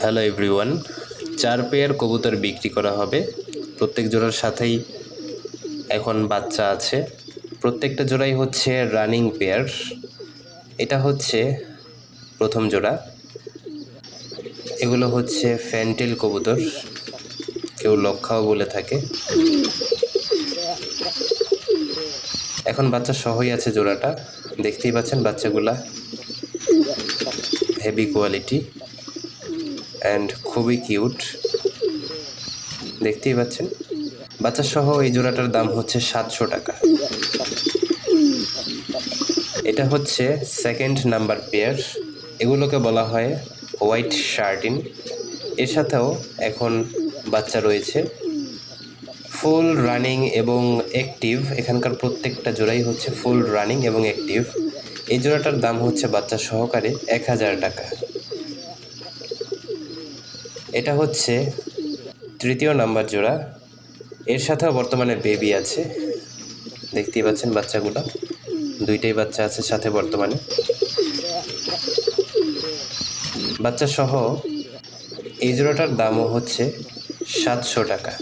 Hello everyone চার pair কবুতর বিক্রি করা হবে। প্রত্যেক জোড়ার সাথেই এখন বাচ্চা আছে। প্রত্যেকটা জোড়াই হচ্ছে রানিং পেয়ার এটা হচ্ছে প্রথম জোড়া। এগুলো হচ্ছে ফ্যান্টেল কবুতর। কেউ লক্ষাও বলে থাকে। এখন বাচ্চা সহই আছে জোড়াটা। দেখতেই পাচ্ছেন বাচ্চাগুলা। হেভি কোয়ালিটি অ্যান্ড খুবই কিউট দেখতেই পাচ্ছেন। বাচ্চা সহ এই জোড়াটার দাম হচ্ছে সাতশো টাকা। এটা হচ্ছে সেকেন্ড নাম্বার পেয়ার এগুলোকে বলা হয় হোয়াইট শার্টিন। এর সাথেও এখন বাচ্চা রয়েছে। ফুল রানিং এবং অ্যাক্টিভ এখানকার প্রত্যেকটা জোড়াই হচ্ছে ফুল রানিং এবং অ্যাক্টিভ এই জোড়াটার দাম হচ্ছে বাচ্চা সহকারে এক হাজার টাকা। এটা হচ্ছে তৃতীয় নাম্বার জোড়া। এর সাথেও বর্তমানে বেবি আছে। দেখতেই পাচ্ছেন বাচ্চাগুলো। দুইটাই বাচ্চা আছে সাথে বর্তমানে। বাচ্চা সহ এই জোড়াটার দামও হচ্ছে সাতশো টাকা।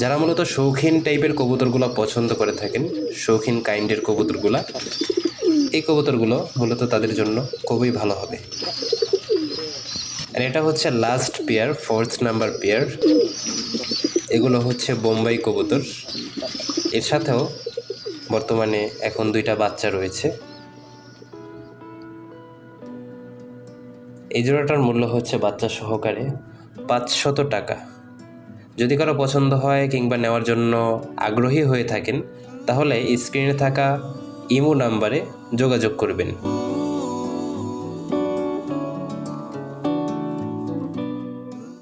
যারা মূলত শৌখিন টাইপের কবুতরগুলো পছন্দ করে থাকেন, শৌখিন কাইন্ডের কবুতরগুলা, এই কবুতরগুলো মূলত তাদের জন্য খুবই ভালো হবে। আর এটা হচ্ছে last pair fourth number pair এগুলো হচ্ছে বোম্বাই কবুতর। এর সাথেও বর্তমানে এখন দুইটা বাচ্চা রয়েছে। এই জোড়াটার মূল্য হচ্ছে বাচ্চা সহকারে পাঁচশত টাকা। যদি কারও পছন্দ হয় কিংবা নেওয়ার জন্য আগ্রহী হয়ে থাকেন, তাহলে স্ক্রিনে থাকা ইমো নাম্বারে যোগাযোগ করবেন।